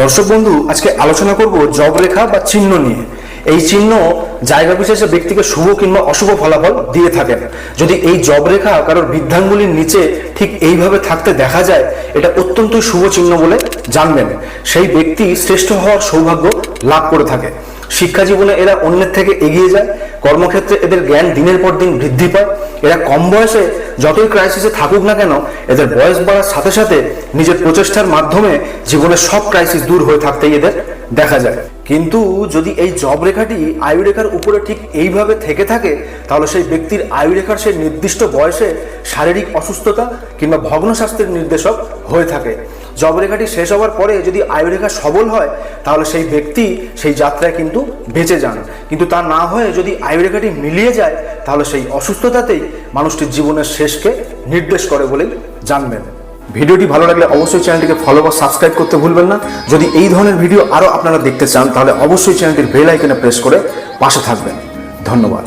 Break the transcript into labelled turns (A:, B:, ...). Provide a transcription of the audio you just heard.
A: দর্শক বন্ধু, আজকে আলোচনা করব জব রেখা বা চিহ্ন নিয়ে। এই চিহ্ন জায়গা বিশেষে ব্যক্তিকে শুভ কিংবা অশুভ ফলাফল দিয়ে থাকেন যদি এই জব রেখা কারোর বৃদ্ধাঙ্গুলির নিচে ঠিক এইভাবে থাকতে দেখা যায়, এটা অত্যন্ত শুভ চিহ্ন বলে জানবেন। সেই ব্যক্তি শ্রেষ্ঠ হওয়ার সৌভাগ্য লাভ করে থাকে। শিক্ষা জীবনে এরা অন্যের থেকে এগিয়ে যায়, কর্মক্ষেত্রে এদের জ্ঞান দিনের পর দিন বৃদ্ধি পায়। এরা কম বয়সে যতই ক্রাইসিসে থাকুক না কেন, এদের বয়স বাড়ার সাথে সাথে নিজের প্রচেষ্টার মাধ্যমে জীবনের সব ক্রাইসিস দূর হয়ে থাকতেই এদের দেখা যায়। কিন্তু যদি এই জব রেখাটি আয়ু রেখার উপরে ঠিক এইভাবে থেকে থাকে, তাহলে সেই ব্যক্তির আয়ু রেখার সেই নির্দিষ্ট বয়সে শারীরিক অসুস্থতা কিংবা ভগ্ন স্বাস্থ্যের নির্দেশক হয়ে থাকে। জব রেখাটি শেষ হওয়ার পরে যদি আয়ু রেখা সবল হয়, তাহলে সেই ব্যক্তি সেই যাত্রায় কিন্তু বেঁচে যান। কিন্তু তা না হয়ে যদি আয়ু রেখাটি মিলিয়ে যায়, তাহলে সেই অসুস্থতাতেই মানুষটির জীবনের শেষকে নির্দেশ করে বলেই জানবেন। ভিডিওটি ভালো লাগলে অবশ্যই চ্যানেলটিকে ফলো বা সাবস্ক্রাইব করতে ভুলবেন না। যদি এই ধরনের ভিডিও আরও আপনারা দেখতে চান, তাহলে অবশ্যই চ্যানেলটির বেল আইকনে প্রেস করে পাশে থাকবেন। ধন্যবাদ।